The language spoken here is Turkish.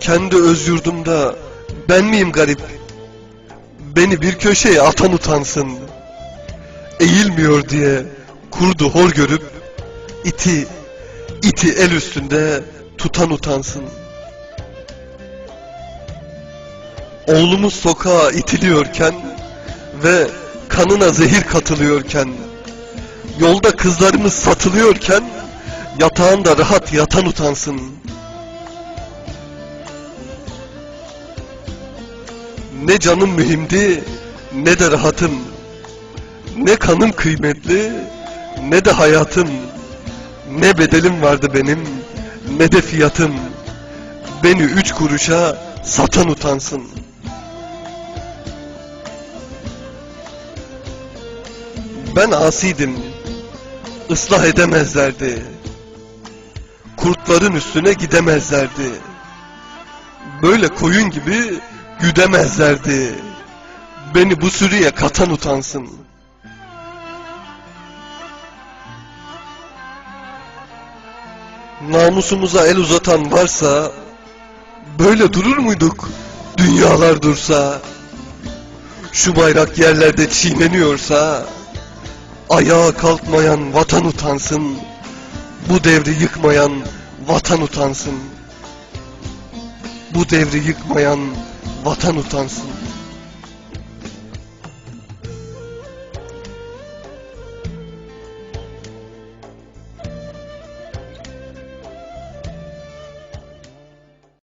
Kendi öz yurdumda ben miyim garip? Beni bir köşeye atan utansın. Eğilmiyor diye kurdu hor görüp iti, iti el üstünde tutan utansın. Oğlumuz sokağa itiliyorken ve kanına zehir katılıyorken, yolda kızlarımız satılıyorken, yatağında rahat yatan utansın. Ne canım mühimdi, ne de rahatım. Ne kanım kıymetli, ne de hayatım. Ne bedelim vardı benim, ne de fiyatım. Beni üç kuruşa satan utansın. Ben asiydim, ıslah edemezlerdi. Kurtların üstüne gidemezlerdi. Böyle koyun gibi güdemezlerdi. Beni bu sürüye katan utansın. Namusumuza el uzatan varsa, böyle durur muyduk dünyalar dursa? Şu bayrak yerlerde çiğneniyorsa, ayağa kalkmayan vatan utansın. Bu devri yıkmayan vatan utansın. Bu devri yıkmayan vatan utansın.